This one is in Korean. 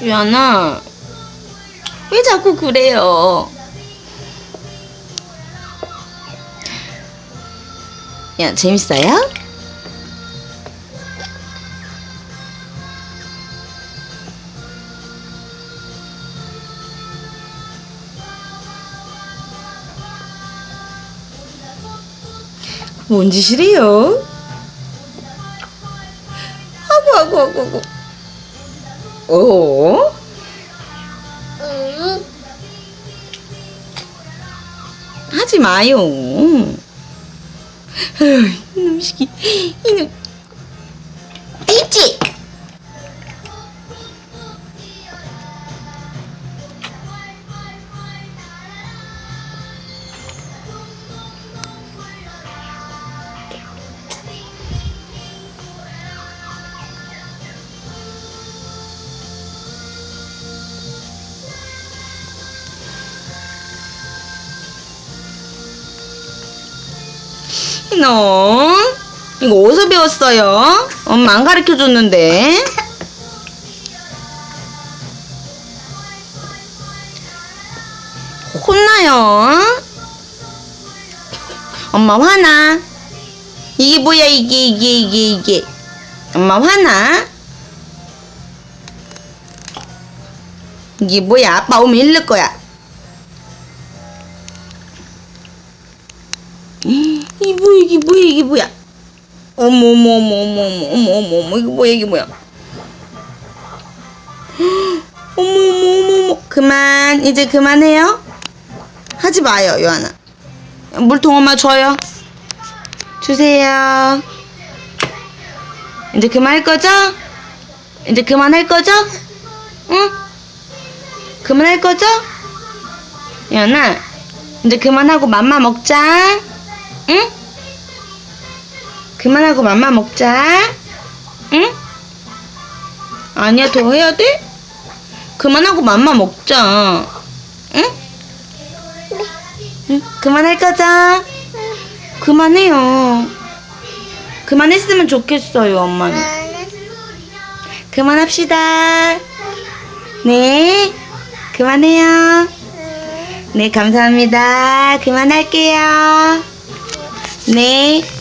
유아나, 왜 자꾸 그래요? 야, 재밌어요? 뭔 짓이래요? 아구, 아구, 아구, 아구. 어? 응. 하지 마요. 아유, 이놈 시기, 이놈. 이놈. 이거 어디서 배웠어요? 엄마 안 가르쳐 줬는데. 혼나요. 엄마 화나. 이게 뭐야 이게 이게 이게 이게. 엄마 화나. 이게 뭐야 아빠 오면 잃을 거야. 이게 뭐야 이게 뭐야 이게 뭐야 어머 어머 어머 어머 어머 어머 어머 어머 이거 뭐야 이게 뭐야 어머 어머 어머 어머 그만 이제 그만해요 하지 마요 요하나 물통 엄마 줘요 주세요 이제 그만할 거죠 이제 그만할 거죠 응 그만할 거죠 요하나 이제 그만하고 맘마 먹자 응? 그만하고 맘마 먹자. 응? 아니야, 더 해야 돼? 그만하고 맘마 먹자. 응? 응? 그만할 거죠? 그만해요. 그만했으면 좋겠어요, 엄마는. 그만합시다. 네. 그만해요. 네, 감사합니다. 그만할게요. 네.